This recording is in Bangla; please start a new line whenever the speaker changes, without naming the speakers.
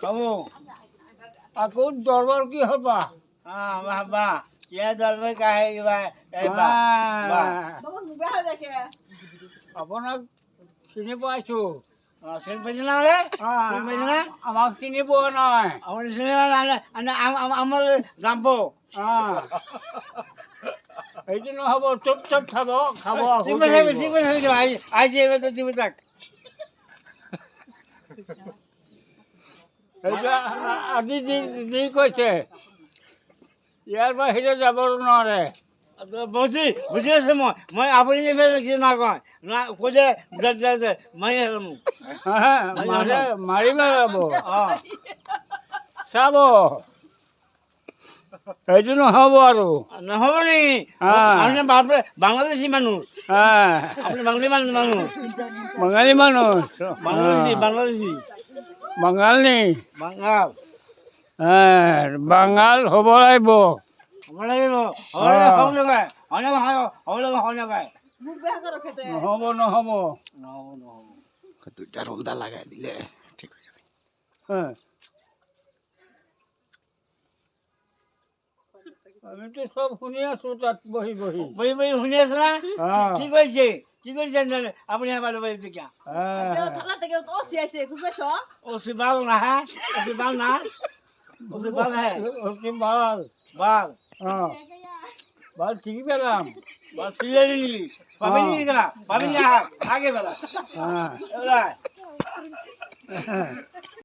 খাব
কি হবা
হ্যাঁ বাহ কাহে বা এই বাহ বাহ
আপোনাক চিনি পাইছো
চিনি পাইছে না রে চিনি পাইছে না
আমাক চিনি পোৱা নাই
আমার চিনি জাম্পো
আহ। এইটো নহ'ব চুপ চুপ খাব খাব
দিব তাক
আজি যি যি কৈছে ইয়াৰ বাহিৰে যাব নোৱাৰে।
বুঝি বুঝি আছে মই। মই আপুনি যে কি না না কইলে মই
হা, মাৰে মাৰি পেলাব।
অ।
চাব। এইটো নহ'ব আৰু।
নহব নি?
হ্যাঁ।
আপনি বাপরে বাংলাদেশি মানুষ
হা,
আপনি বাঙালি মানুষ মানুষ
বাঙালী মানুহ।
বাংলাদেশি বাংলাদেশি।
বাঙালী
বাঙাল।
হা, বাঙাল হ'ব লাগিব
হ'ব লাগিব হ'ব নাপায় হয় হ'ব লাগিব হয় নাপায়
নহ'ব নহ'ব।
নহ'ব নহ'ব।
দুটা ৰোলদা লগাই দিলে ঠিক হৈ যাব।
হা। আমিতো চব শুনি আছো তাত বহি বহি।
বহি বহি শুনি আছে না?
হা,
কি কৰিছে কি কৰিছে আপুনি বাড়ি থেকে থানা
থেকে
ওসি শিবাল নাহে ওসি বাল না হ্যাঁ ওসি বাল
না ভালো।
বাল
হা। ভালো ঠিকি পেলাম।
বাল ফিরে দিলি পাবি নি গেলা পাবি না আগে বেলা
হা
এবার